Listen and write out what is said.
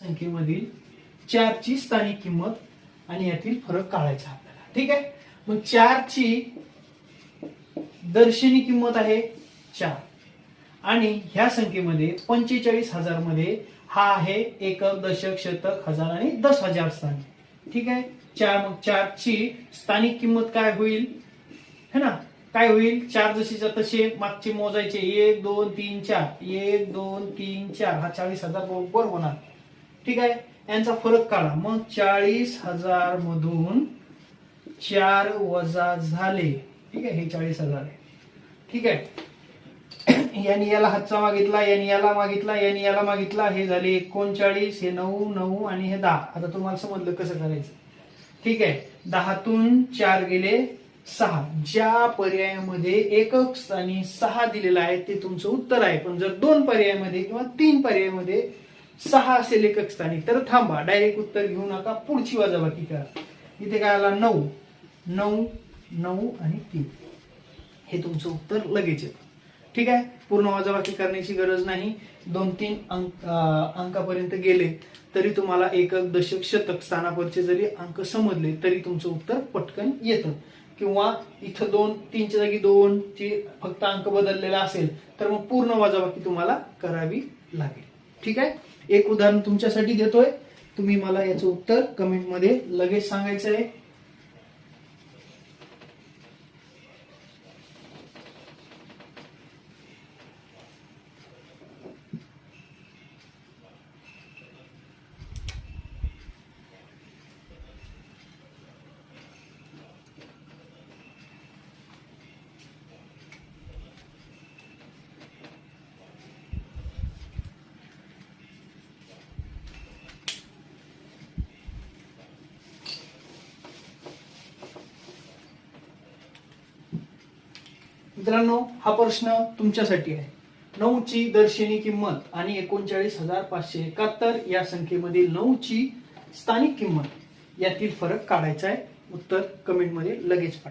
संख्येमधील चारची स्थानिक किंमत आणि यातील फरक काढायचा आपल्याला. ठीक आहे? मग चारची दर्शनी किंमत आहे चार. आणि ह्या संख्येमध्ये पंचेचाळीस हजारमध्ये हा आहे एकक दशक शतक हजार आणि दस हजार स्थानिक. ठीक आहे? चार मग चारची स्थानिक किंमत काय होईल? है ना? काय होईल? चार जशीच्या तसे मागचे मोजायचे एक दोन तीन चार. एक दोन तीन चार. हा चाळीस हजार बरोबर होणार. ठीक आहे? यांचा फरक काढा. मग चाळीस हजार मधून चार वजा झाले. ठीक आहे? हे चाळीस हजार आहे. ठीक आहे? यांनी याला हातचा मागितला यांनी याला मागितला यांनी याला मागितला. हे झाले एकोणचाळीस हे नऊ नऊ आणि हे दहा. आता तुम्हाला समजलं कसं करायचं. ठीक आहे? दहातून चार गेले सहा. ज्या पर्यायामध्ये एकक स्थानी सहा दिलेला आहे ते तुमचं उत्तर आहे. पण जर दोन पर्यायामध्ये किंवा तीन पर्यायामध्ये सहा असेल एकक स्थानी तर थांबा डायरेक्ट उत्तर घेऊ नका. पुढची वजाबाकी करा. इथे काय आला? नऊ. नऊ नऊ आणि तीन. हे तुमचं उत्तर लगेच येतं. ठीक आहे? पूर्ण वजाबाकी करण्याची गरज नाही. दोन तीन अंक अंकापर्यंत गेले तरी तुम्हाला एकक दशक शतक स्थानापरचे जरी अंक समजले तरी तुमचं उत्तर पटकन येतं. किंवा इथं दोन तीनच्या जागी दोन ची फक्त अंक बदललेला असेल तर मग पूर्ण वजाबाकी तुम्हाला करावी लागेल. ठीक आहे? एक उदाहरण तुमच्यासाठी देतोय. तुम्ही मला याचं उत्तर कमेंटमध्ये लगेच सांगायचं आहे. मित्रांनो हा प्रश्न तुमच्यासाठी आहे. नऊची दर्शनी किंमत आणि एकोणचाळीस हजार पाचशे एकाहत्तर या संख्येमधील नऊची स्थानिक किंमत यातील फरक काढायचा आहे. उत्तर कमेंटमध्ये लगेच पाठवा.